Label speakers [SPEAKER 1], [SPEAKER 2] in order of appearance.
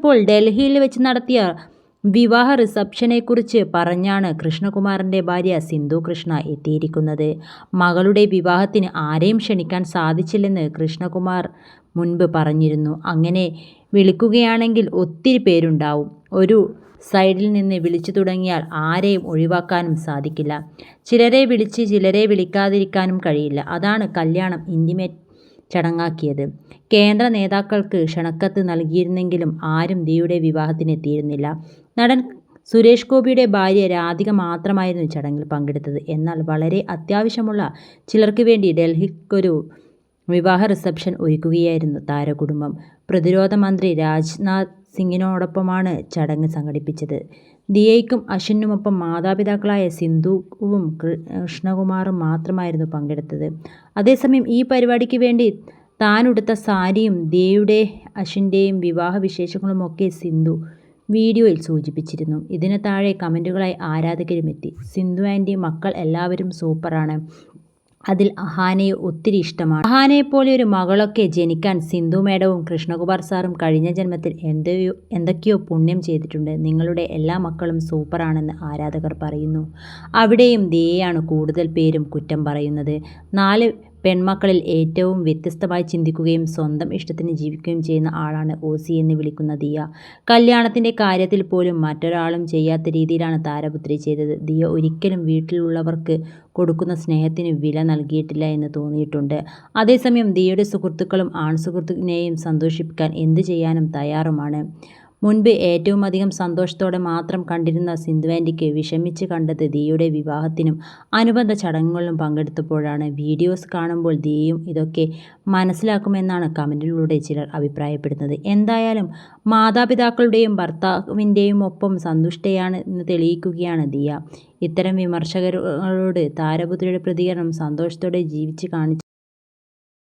[SPEAKER 1] ഇപ്പോൾ ഡൽഹിയിൽ വെച്ച് നടത്തിയ വിവാഹ റിസപ്ഷനെക്കുറിച്ച് പറഞ്ഞാണ് കൃഷ്ണകുമാറിന്റെ ഭാര്യ സിന്ധു കൃഷ്ണ എത്തിയിരിക്കുന്നത്. മകളുടെ വിവാഹത്തിന് ആരെയും ക്ഷണിക്കാൻ സാധിച്ചില്ലെന്ന് കൃഷ്ണകുമാർ മുൻപ് പറഞ്ഞിരുന്നു. അങ്ങനെ വിളിക്കുകയാണെങ്കിൽ ഒത്തിരി പേരുണ്ടാവും. ഒരു സൈഡിൽ നിന്ന് വിളിച്ചു തുടങ്ങിയാൽ ആരെയും ഒഴിവാക്കാനും സാധിക്കില്ല. ചിലരെ വിളിച്ച് ചിലരെ വിളിക്കാതിരിക്കാനും കഴിയില്ല. അതാണ് കല്യാണം ഇന്റിമേറ്റ് ചടങ്ങാക്കിയത്. കേന്ദ്ര നേതാക്കൾക്ക് ക്ഷണക്കത്ത് നൽകിയിരുന്നെങ്കിലും ആരും ദിയുടെ വിവാഹത്തിന് എത്തിയിരുന്നില്ല. നടൻ സുരേഷ് ഗോപിയുടെ ഭാര്യ രാധിക മാത്രമായിരുന്നു ചടങ്ങിൽ പങ്കെടുത്തത്. എന്നാൽ വളരെ അത്യാവശ്യമുള്ള ചിലർക്ക് വേണ്ടി ഡൽഹിക്കൊരു വിവാഹ റിസപ്ഷൻ ഒരുക്കുകയായിരുന്നു താരകുടുംബം. പ്രതിരോധ മന്ത്രി രാജ്നാഥ് സിംഗിനോടൊപ്പമാണ് ചടങ്ങ് സംഘടിപ്പിച്ചത്. ദിയയ്ക്കും അശ്വിനുമൊപ്പം മാതാപിതാക്കളായ സിന്ധുവും കൃഷ്ണകുമാറും മാത്രമായിരുന്നു പങ്കെടുത്തത്. അതേസമയം ഈ പരിപാടിക്ക് വേണ്ടി താനുടുത്ത സാരിയും ദിയയുടെ അശ്വിന്റെയും വിവാഹ വിശേഷങ്ങളുമൊക്കെ സിന്ധു വീഡിയോയിൽ സൂചിപ്പിച്ചിരുന്നു. ഇതിന് താഴെ കമന്റുകളായി ആരാധകരും എത്തി സിന്ധു ആന്റി മക്കൾ എല്ലാവരും സൂപ്പറാണ്. അതിൽ അഹാനയെ ഒത്തിരി ഇഷ്ടമാണ്. അഹാനയെ പോലെ ഒരു മകളൊക്കെ ജനിക്കാൻ സിന്ധു മേഡവും കൃഷ്ണകുമാർ സാറും കഴിഞ്ഞ ജന്മത്തിൽ എന്തോ എന്തൊക്കെയോ പുണ്യം ചെയ്തിട്ടുണ്ട്. നിങ്ങളുടെ എല്ലാ മക്കളും സൂപ്പറാണെന്ന് ആരാധകർ പറയുന്നു. അവിടെയും ദേയാണ് കൂടുതൽ പേരും കുറ്റം പറയുന്നത്. നാല് പെൺമക്കളിൽ ഏറ്റവും വ്യത്യസ്തമായി ചിന്തിക്കുകയും സ്വന്തം ഇഷ്ടത്തിന് ജീവിക്കുകയും ചെയ്യുന്ന ആളാണ് ഓസി എന്ന് വിളിക്കുന്ന ദിയ. കല്യാണത്തിന്റെ കാര്യത്തിൽ പോലും മറ്റൊരാളും ചെയ്യാത്ത രീതിയിലാണ് താരപുത്രി ചെയ്തത്. ദിയ ഒരിക്കലും വീട്ടിലുള്ളവർക്ക് കൊടുക്കുന്ന സ്നേഹത്തിന് വില നൽകിയിട്ടില്ല എന്ന് തോന്നിയിട്ടുണ്ട്. അതേസമയം ദിയയുടെ സുഹൃത്തുക്കളും ആൺസുഹൃത്തിനെയും സന്തോഷിപ്പിക്കാൻ എന്തു ചെയ്യാനും തയ്യാറുമാണ്. മുൻപ് ഏറ്റവും അധികം സന്തോഷത്തോടെ മാത്രം കണ്ടിരുന്ന സിന്ധുവാൻഡിക്ക് വിഷമിച്ച് കണ്ടത് ദിയയുടെ വിവാഹത്തിനും അനുബന്ധ ചടങ്ങുകളിലും പങ്കെടുത്തപ്പോഴാണ്. വീഡിയോസ് കാണുമ്പോൾ ദിയയും ഇതൊക്കെ മനസ്സിലാക്കുമെന്നാണ് കമന്റിലൂടെ ചിലർ അഭിപ്രായപ്പെടുന്നത്. എന്തായാലും മാതാപിതാക്കളുടെയും ഭർത്താവിന്റെയും ഒപ്പം സന്തുഷ്ടയാണ് എന്ന് തെളിയിക്കുകയാണ് ദിയ. ഇത്തരം വിമർശകരോട് താരപുത്രിയുടെ പ്രതികരണം സന്തോഷത്തോടെ ജീവിച്ച് കാണിച്ചു